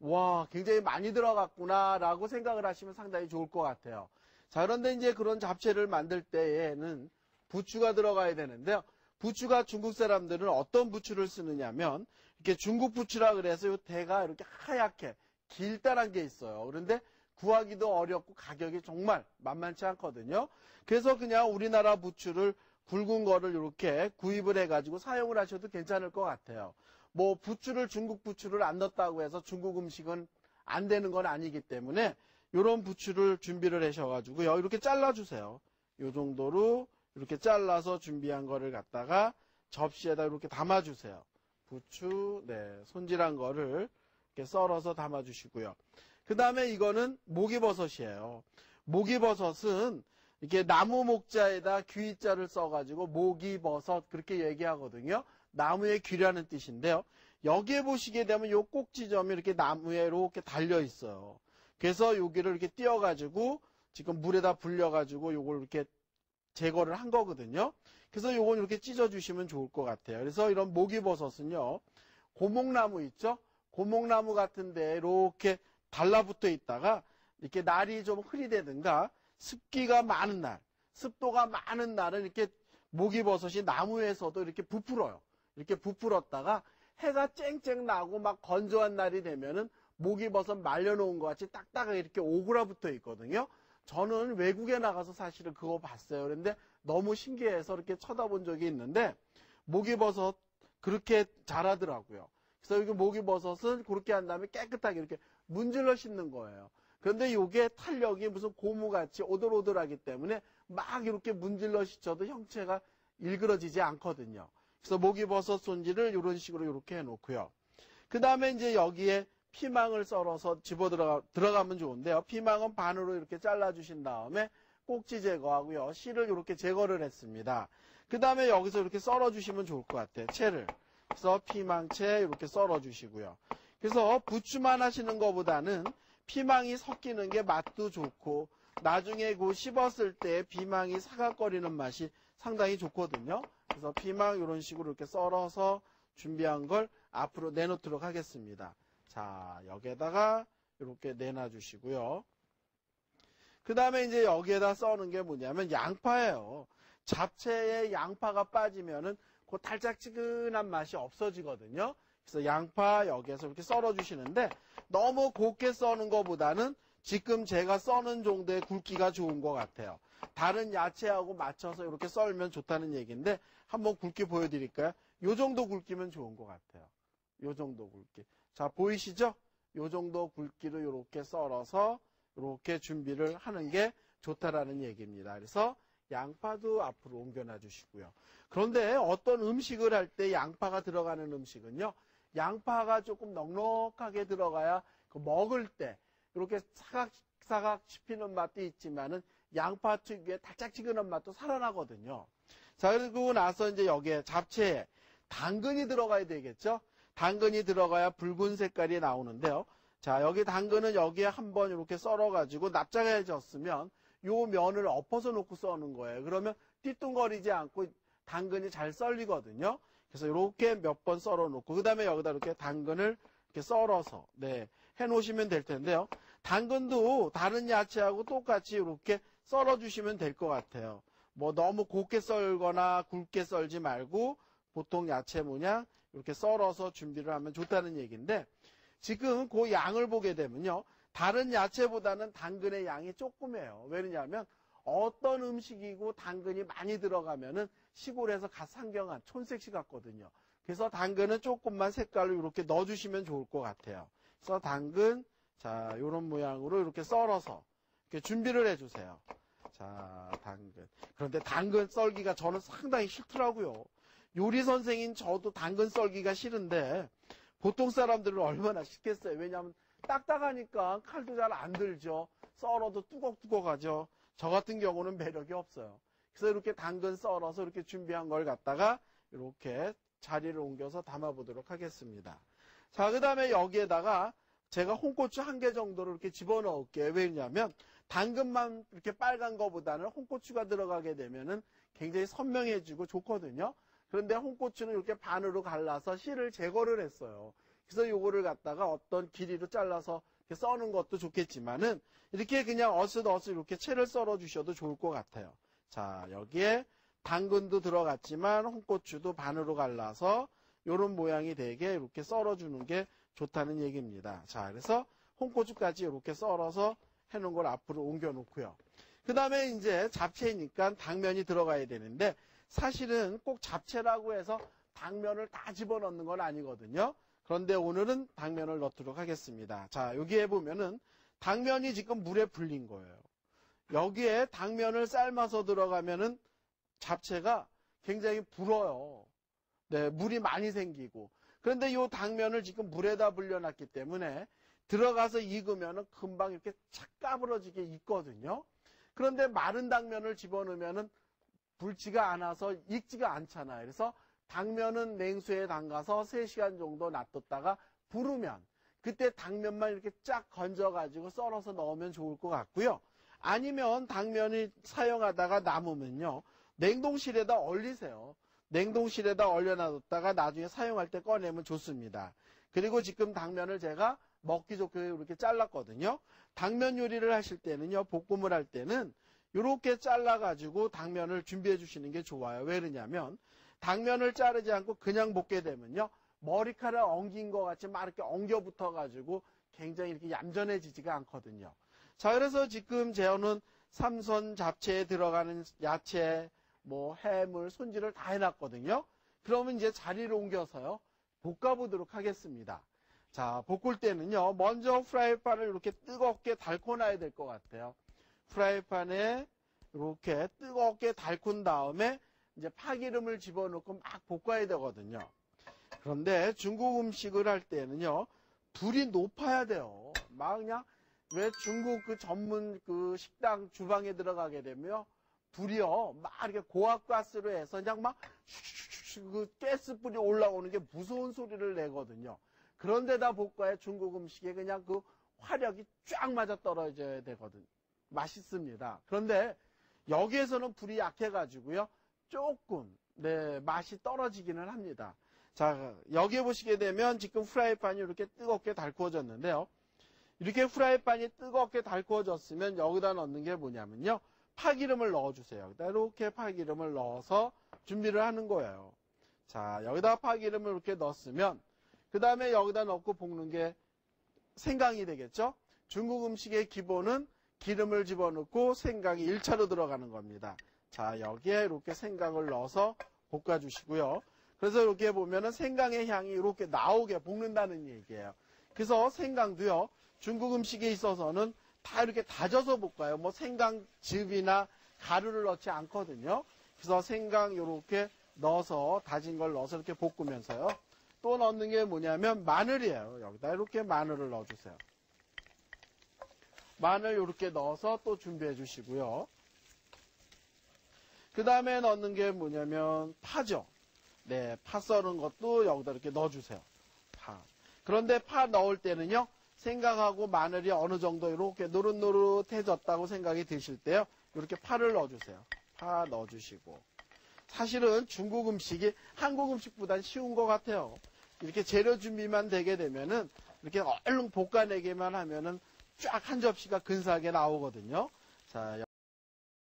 와, 굉장히 많이 들어갔구나라고 생각을 하시면 상당히 좋을 것 같아요. 자, 그런데 이제 그런 잡채를 만들 때에는 부추가 들어가야 되는데요. 부추가 중국 사람들은 어떤 부추를 쓰느냐면 이렇게 중국 부추라 그래서 이 대가 이렇게 하얗게 길다란 게 있어요. 그런데 구하기도 어렵고 가격이 정말 만만치 않거든요. 그래서 그냥 우리나라 부추를 굵은 거를 이렇게 구입을 해가지고 사용을 하셔도 괜찮을 것 같아요. 뭐 부추를 중국 부추를 안 넣었다고 해서 중국 음식은 안 되는 건 아니기 때문에 이런 부추를 준비를 하셔가지고요. 이렇게 잘라주세요. 이 정도로 이렇게 잘라서 준비한 거를 갖다가 접시에다 이렇게 담아주세요. 부추, 네, 손질한 거를 이렇게 썰어서 담아주시고요. 그 다음에 이거는 모기버섯이에요. 모기버섯은 이렇게 나무 목자에다 귀자를 써가지고 모기버섯 그렇게 얘기하거든요. 나무의 귀라는 뜻인데요. 여기에 보시게 되면 요 꼭지점이 이렇게 나무에 이렇게 달려 있어요. 그래서 여기를 이렇게 띄어가지고 지금 물에다 불려가지고 요걸 이렇게 제거를 한 거거든요. 그래서 요건 이렇게 찢어주시면 좋을 것 같아요. 그래서 이런 모기버섯은요. 고목나무 있죠? 고목나무 같은데 이렇게 달라붙어 있다가 이렇게 날이 좀 흐리되든가 습기가 많은 날, 습도가 많은 날은 이렇게 모기버섯이 나무에서도 이렇게 부풀어요. 이렇게 부풀었다가 해가 쨍쨍 나고 막 건조한 날이 되면은 모기버섯 말려놓은 것 같이 딱딱하게 이렇게 오그라붙어 있거든요. 저는 외국에 나가서 사실은 그거 봤어요. 그런데 너무 신기해서 이렇게 쳐다본 적이 있는데 모기버섯 그렇게 자라더라고요. 그래서 여기 모기버섯은 그렇게 한 다음에 깨끗하게 이렇게 문질러 씻는 거예요. 그런데 이게 탄력이 무슨 고무같이 오돌오돌하기 때문에 막 이렇게 문질러 씻어도 형체가 일그러지지 않거든요. 그래서 모기버섯 손질을 이런 식으로 이렇게 해놓고요. 그 다음에 이제 여기에 피망을 썰어서 집어 들어가, 들어가면 좋은데요. 피망은 반으로 이렇게 잘라주신 다음에 꼭지 제거하고요. 씨를 이렇게 제거를 했습니다. 그 다음에 여기서 이렇게 썰어주시면 좋을 것 같아요. 채를. 그래서 피망채 이렇게 썰어주시고요. 그래서 부추만 하시는 것보다는 피망이 섞이는 게 맛도 좋고 나중에 그 씹었을 때 피망이 사각거리는 맛이 상당히 좋거든요. 그래서 피망 이런 식으로 이렇게 썰어서 준비한 걸 앞으로 내놓도록 하겠습니다. 자, 여기에다가 이렇게 내놔 주시고요. 그 다음에 이제 여기에다 써는 게 뭐냐면 양파예요. 잡채에 양파가 빠지면은 그 달짝지근한 맛이 없어지거든요. 그래서 양파 여기에서 이렇게 썰어 주시는데 너무 곱게 써는 것보다는 지금 제가 써는 정도의 굵기가 좋은 것 같아요. 다른 야채하고 맞춰서 이렇게 썰면 좋다는 얘기인데 한번 굵기 보여드릴까요? 요 정도 굵기면 좋은 것 같아요. 요 정도 굵기. 자, 보이시죠? 요 정도 굵기로 이렇게 썰어서 이렇게 준비를 하는 게 좋다라는 얘기입니다. 그래서 양파도 앞으로 옮겨놔 주시고요. 그런데 어떤 음식을 할 때 양파가 들어가는 음식은요. 양파가 조금 넉넉하게 들어가야 그 먹을 때 이렇게 사각사각 씹히는 맛도 있지만은 양파 특유의 달짝지근한 맛도 살아나거든요. 자, 그리고 나서 이제 여기에 잡채에 당근이 들어가야 되겠죠? 당근이 들어가야 붉은 색깔이 나오는데요. 자, 여기 당근은 여기에 한번 이렇게 썰어가지고 납작해졌으면 요 면을 엎어서 놓고 써는 거예요. 그러면 띠뚱거리지 않고 당근이 잘 썰리거든요. 그래서 이렇게 몇 번 썰어 놓고, 그 다음에 여기다 이렇게 당근을 이렇게 썰어서, 네, 해 놓으시면 될 텐데요. 당근도 다른 야채하고 똑같이 이렇게 썰어 주시면 될 것 같아요. 뭐 너무 곱게 썰거나 굵게 썰지 말고 보통 야채 모양 이렇게 썰어서 준비를 하면 좋다는 얘기인데 지금 그 양을 보게 되면요. 다른 야채보다는 당근의 양이 조금해요. 왜냐하면 어떤 음식이고 당근이 많이 들어가면은 시골에서 갓 상경한 촌색시 같거든요. 그래서 당근은 조금만 색깔로 이렇게 넣어주시면 좋을 것 같아요. 그래서 당근, 자, 이런 모양으로 이렇게 썰어서 이렇게 준비를 해주세요. 자, 당근. 그런데 당근 썰기가 저는 상당히 싫더라고요. 요리 선생인 저도 당근 썰기가 싫은데 보통 사람들은 얼마나 쉽겠어요. 왜냐하면 딱딱하니까 칼도 잘 안 들죠. 썰어도 뚜걱뚜걱하죠. 저 같은 경우는 매력이 없어요. 그래서 이렇게 당근 썰어서 이렇게 준비한 걸 갖다가 이렇게 자리를 옮겨서 담아보도록 하겠습니다. 자, 그 다음에 여기에다가 제가 홍고추 한 개 정도를 이렇게 집어넣을게요. 왜냐하면 당근만 이렇게 빨간 거보다는 홍고추가 들어가게 되면은 굉장히 선명해지고 좋거든요. 그런데 홍고추는 이렇게 반으로 갈라서 씨를 제거를 했어요. 그래서 요거를 갖다가 어떤 길이로 잘라서 이렇게 써는 것도 좋겠지만은 이렇게 그냥 어슷어슷 이렇게 채를 썰어 주셔도 좋을 것 같아요. 자, 여기에 당근도 들어갔지만 홍고추도 반으로 갈라서 요런 모양이 되게 이렇게 썰어 주는 게 좋다는 얘기입니다. 자, 그래서 홍고추까지 이렇게 썰어서 해놓은 걸 앞으로 옮겨 놓고요. 그 다음에 이제 잡채니까 당면이 들어가야 되는데 사실은 꼭 잡채라고 해서 당면을 다 집어넣는 건 아니거든요. 그런데 오늘은 당면을 넣도록 하겠습니다. 자, 여기에 보면은 당면이 지금 물에 불린 거예요. 여기에 당면을 삶아서 들어가면은 잡채가 굉장히 불어요. 네, 물이 많이 생기고. 그런데 이 당면을 지금 물에다 불려놨기 때문에 들어가서 익으면은 금방 이렇게 착 까부러지게 익거든요. 그런데 마른 당면을 집어넣으면은 불지가 않아서 익지가 않잖아요. 그래서 당면은 냉수에 담가서 3시간 정도 놔뒀다가 부르면 그때 당면만 이렇게 쫙 건져가지고 썰어서 넣으면 좋을 것 같고요. 아니면 당면이 사용하다가 남으면요. 냉동실에다 얼리세요. 냉동실에다 얼려놔뒀다가 나중에 사용할 때 꺼내면 좋습니다. 그리고 지금 당면을 제가 먹기 좋게 이렇게 잘랐거든요. 당면 요리를 하실 때는요, 볶음을 할 때는 이렇게 잘라가지고 당면을 준비해 주시는 게 좋아요. 왜 그러냐면, 당면을 자르지 않고 그냥 볶게 되면요, 머리카락 엉긴 것 같이 막 이렇게 엉겨 붙어가지고 굉장히 이렇게 얌전해지지가 않거든요. 자, 그래서 지금 재현은 삼선 잡채에 들어가는 야채, 뭐 해물, 손질을 다 해놨거든요. 그러면 이제 자리를 옮겨서요, 볶아보도록 하겠습니다. 자, 볶을 때는요, 먼저 프라이팬을 이렇게 뜨겁게 달궈 놔야 될 것 같아요. 프라이팬에 이렇게 뜨겁게 달군 다음에 이제 파기름을 집어넣고 막 볶아야 되거든요. 그런데 중국 음식을 할 때는요, 불이 높아야 돼요. 막 그냥 왜 중국 그 전문 그 식당 주방에 들어가게 되면 불이요, 막 이렇게 고압가스로 해서 그냥 막 그 가스불이 올라오는 게 무서운 소리를 내거든요. 그런데다 볶아야 중국 음식에 그냥 그 화력이 쫙 맞아 떨어져야 되거든. 맛있습니다. 그런데 여기에서는 불이 약해가지고요. 조금, 네, 맛이 떨어지기는 합니다. 자, 여기에 보시게 되면 지금 프라이팬이 이렇게 뜨겁게 달구어졌는데요. 이렇게 프라이팬이 뜨겁게 달구어졌으면 여기다 넣는 게 뭐냐면요. 파기름을 넣어주세요. 이렇게 파기름을 넣어서 준비를 하는 거예요. 자, 여기다 파기름을 이렇게 넣었으면 그 다음에 여기다 넣고 볶는 게 생강이 되겠죠? 중국 음식의 기본은 기름을 집어넣고 생강이 1차로 들어가는 겁니다. 자, 여기에 이렇게 생강을 넣어서 볶아주시고요. 그래서 이렇게 보면은 생강의 향이 이렇게 나오게 볶는다는 얘기예요. 그래서 생강도요, 중국 음식에 있어서는 다 이렇게 다져서 볶아요. 뭐 생강즙이나 가루를 넣지 않거든요. 그래서 생강 이렇게 넣어서 다진 걸 넣어서 이렇게 볶으면서요. 또 넣는 게 뭐냐면 마늘이에요. 여기다 이렇게 마늘을 넣어주세요. 마늘 이렇게 넣어서 또 준비해 주시고요. 그 다음에 넣는 게 뭐냐면 파죠. 네, 파 썰은 것도 여기다 이렇게 넣어주세요. 파. 그런데 파 넣을 때는요, 생강하고 마늘이 어느 정도 이렇게 노릇노릇해졌다고 생각이 드실 때요, 이렇게 파를 넣어주세요. 파 넣어주시고. 사실은 중국 음식이 한국 음식보단 쉬운 것 같아요. 이렇게 재료 준비만 되게 되면은 이렇게 얼른 볶아내기만 하면은 쫙 한 접시가 근사하게 나오거든요. 자,